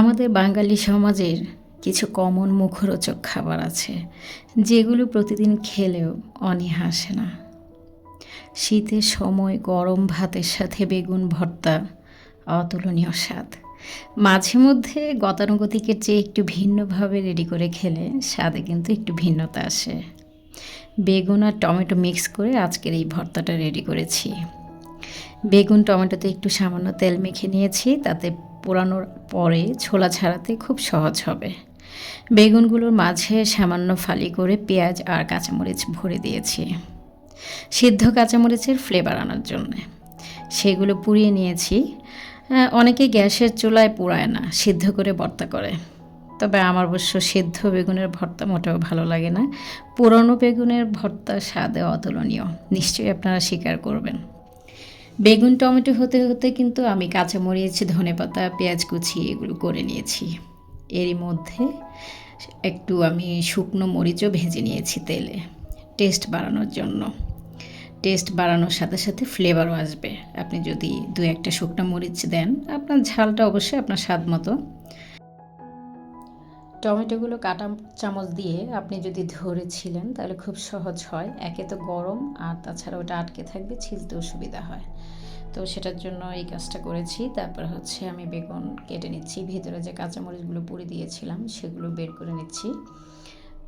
আমাদের বাঙালি সমাজের কিছু কমন মুখরোচক খাবার আছে, যেগুলো প্রতিদিন খেলেও অনীহা আসে না। শীতের সময় গরম ভাতের সাথে বেগুন ভর্তা অতুলনীয় স্বাদ। মাঝে মধ্যে গতানুগতিকের চেয়ে একটু ভিন্নভাবে রেডি করে খেলে স্বাদে কিন্তু একটু ভিন্নতা আসে। বেগুন আর টমেটো মিক্স করে আজকের এই ভর্তাটা রেডি করেছি। বেগুন টমেটোতে একটু সামান্য তেল মেখে নিয়েছি, তাতে পোড়ানোর পরে ছোলা ছাড়াতে খুব সহজ হবে। বেগুনগুলোর মাঝে সামান্য ফালি করে পেঁয়াজ আর কাঁচামরিচ ভরে দিয়েছি। সিদ্ধ কাঁচামরিচের ফ্লেভার আনার জন্য। সেগুলো পুড়িয়ে নিয়েছি। অনেকে গ্যাসের চুলায় পোড়ায় না, সিদ্ধ করে ভর্তা করে। তবে আমার অবশ্য সিদ্ধ বেগুনের ভর্তা মোটেও ভালো লাগে না। পুরনো বেগুনের ভর্তা স্বাদে অতুলনীয়। নিশ্চয়ই আপনারা স্বীকার করবেন। বেগুন, টমেটো হতে হতে কিন্তু আমি কাঁচা কাঁচামরিচ ধনেপাতা পেঁয়াজ কুচি এগুলো করে নিয়েছি। এরই মধ্যে একটু আমি শুকনো মরিচও ভেজে নিয়েছি তেলে। টেস্ট বাড়ানোর জন্য। টেস্ট বাড়ানোর সাথে সাথে ফ্লেভারও আসবে। আপনি যদি দু একটা শুকনো মরিচ দেন, আপনার ঝালটা অবশ্যই আপনার স্বাদ মতো টমেটোগুলো কাটা চামচ দিয়ে আপনি যদি ধরেছিলেন, তাহলে খুব সহজ হয়। একে তো গরম, আর তাছাড়া ওটা আটকে থাকবে, ছিলতেও সুবিধা হয়। তো সেটার জন্য এই কাজটা করেছি। তারপর হচ্ছে আমি বেগুন কেটে নিচ্ছি। ভিতরে যে কাঁচামরিচগুলো পুড়ে দিয়েছিলাম, সেগুলো বের করে নিচ্ছি।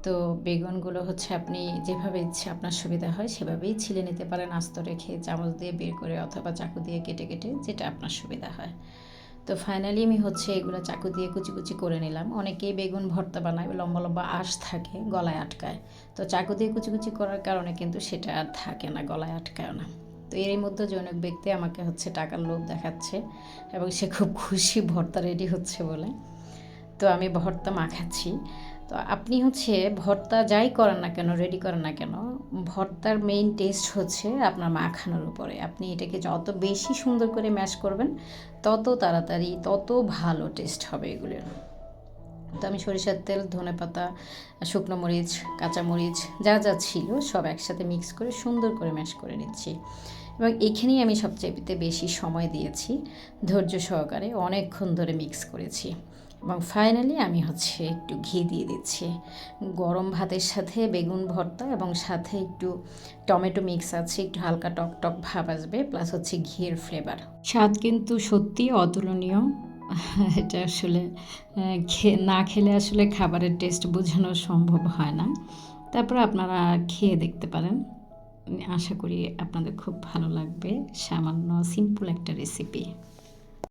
তো বেগুনগুলো হচ্ছে আপনি যেভাবে ইচ্ছে আপনার সুবিধা হয়, সেভাবেই ছিলে নিতে পারেন। আস্ত রেখে চামচ দিয়ে বের করে অথবা চাকু দিয়ে কেটে কেটে যেটা আপনার সুবিধা হয়। তো ফাইনালি আমি হচ্ছে এগুলো চাকু দিয়ে কুচি কুচি করে নিলাম। অনেকেই বেগুন ভর্তা বানায়, লম্বা লম্বা আঁশ থাকে, গলায় আটকায়। তো চাকু দিয়ে কুচি কুচি করার কারণে কিন্তু সেটা আর থাকে না, গলায় আটকায় না। তো এরই মধ্যে জনক ব্যক্তি আমাকে হচ্ছে টাকার লোভ দেখাচ্ছে এবং সে খুব খুশি ভর্তা রেডি হচ্ছে বলে। তো আমি ভর্তা মাখাচ্ছি। তো আপনি হচ্ছে ভর্তা যাই করেন না কেন রেডি করেন না কেন, ভর্তার মেইন টেস্ট হচ্ছে আপনার মাখানোর উপরে। আপনি এটাকে যত বেশি সুন্দর করে ম্যাশ করবেন, তত তাড়াতাড়ি, তত ভালো টেস্ট হবে এগুলোর তো আমি সরিষার তেল, ধনে পাতা, শুকনো মরিচ কাঁচামরিচ যা যা ছিল সব একসাথে মিক্স করে সুন্দর করে ম্যাশ করে নিচ্ছি। এবং এখানেই আমি সবচেয়ে বেশি সময় দিয়েছি ধৈর্য সহকারে, অনেকক্ষণ ধরে মিক্স করেছি। এবং ফাইনালি আমি হচ্ছে একটু ঘি দিয়ে দিচ্ছি। গরম ভাতের সাথে বেগুন ভর্তা এবং সাথে একটু টমেটো মিক্স আছে, একটু হালকা টক টক ভাব আসবে প্লাস হচ্ছে ঘিয়ের ফ্লেভার স্বাদ কিন্তু সত্যি অতুলনীয়। এটা আসলে না খেলে আসলে খাবারের টেস্ট বোঝানো সম্ভব হয় না। তারপর আপনারা খেয়ে দেখতে পারেন। আশা করি আপনাদের খুব ভালো লাগবে। সামান্য সিম্পল একটা রেসিপি